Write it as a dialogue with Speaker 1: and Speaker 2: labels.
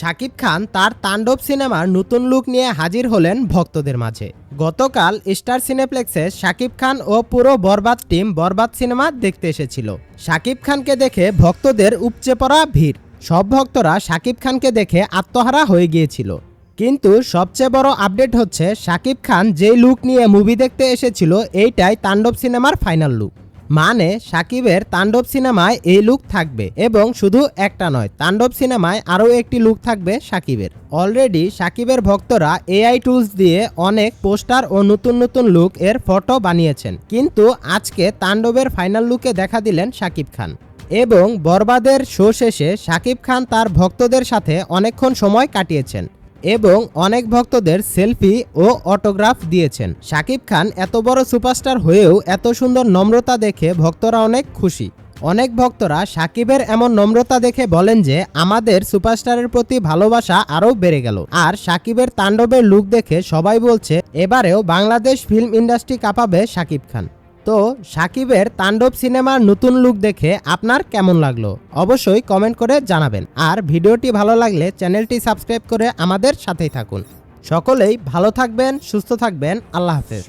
Speaker 1: শাকিব খান তার তাণ্ডব সিনেমার নতুন লুক নিয়ে হাজির হলেন ভক্তদের মাঝে। গতকাল স্টার সিনেপ্লেক্সে শাকিব খান ও পুরো বরবাদ টিম বরবাদ সিনেমা দেখতে এসেছিল। শাকিব খানকে দেখে ভক্তদের উপচে পড়া ভিড়। সব ভক্তরা শাকিব খানকে দেখে আত্মহারা হয়ে গিয়েছিল। কিন্তু সবচেয়ে বড় আপডেট হচ্ছে, শাকিব খান যেই লুক নিয়ে মুভি দেখতে এসেছিল, এইটাই তাণ্ডব সিনেমার ফাইনাল লুক। মানে সাকিবের তাণ্ডব সিনেমায় এই লুক থাকবে এবং শুধু একটা নয়, তাণ্ডব সিনেমায় আরও একটি লুক থাকবে সাকিবের। অলরেডি সাকিবের ভক্তরা এআই টুলস দিয়ে অনেক পোস্টার ও নতুন নতুন লুক এর ফটো বানিয়েছেন। কিন্তু আজকে তাণ্ডবের ফাইনাল লুকে দেখা দিলেন সাকিব খান। এবং বরবাদের শো শেষে সাকিব খান তার ভক্তদের সাথে অনেকক্ষণ সময় কাটিয়েছেন। এবং অনেক ভক্তদের সেলফি ও অটোগ্রাফ দিয়েছেন। শাকিব খান এত বড় সুপারস্টার হয়েও এত সুন্দর নম্রতা দেখে ভক্তরা অনেক খুশি। অনেক ভক্তরা সাকিবের এমন নম্রতা দেখে বলেন যে, আমাদের সুপারস্টারের প্রতি ভালোবাসা আরও বেড়ে গেল। আর সাকিবের তাণ্ডবের লুক দেখে সবাই বলছে, এবারেও বাংলাদেশ ফিল্ম ইন্ডাস্ট্রি কাঁপাবে সাকিব খান। তো সাকিবের তাণ্ডব সিনেমার নতুন লুক দেখে আপনার কেমন লাগল? অবশ্যই কমেন্ট করে জানাবেন। আর ভিডিওটি ভালো লাগলে চ্যানেলটি সাবস্ক্রাইব করে আমাদের সাথেই থাকুন। সকলেই ভালো থাকবেন, সুস্থ থাকবেন। আল্লাহ হাফেজ।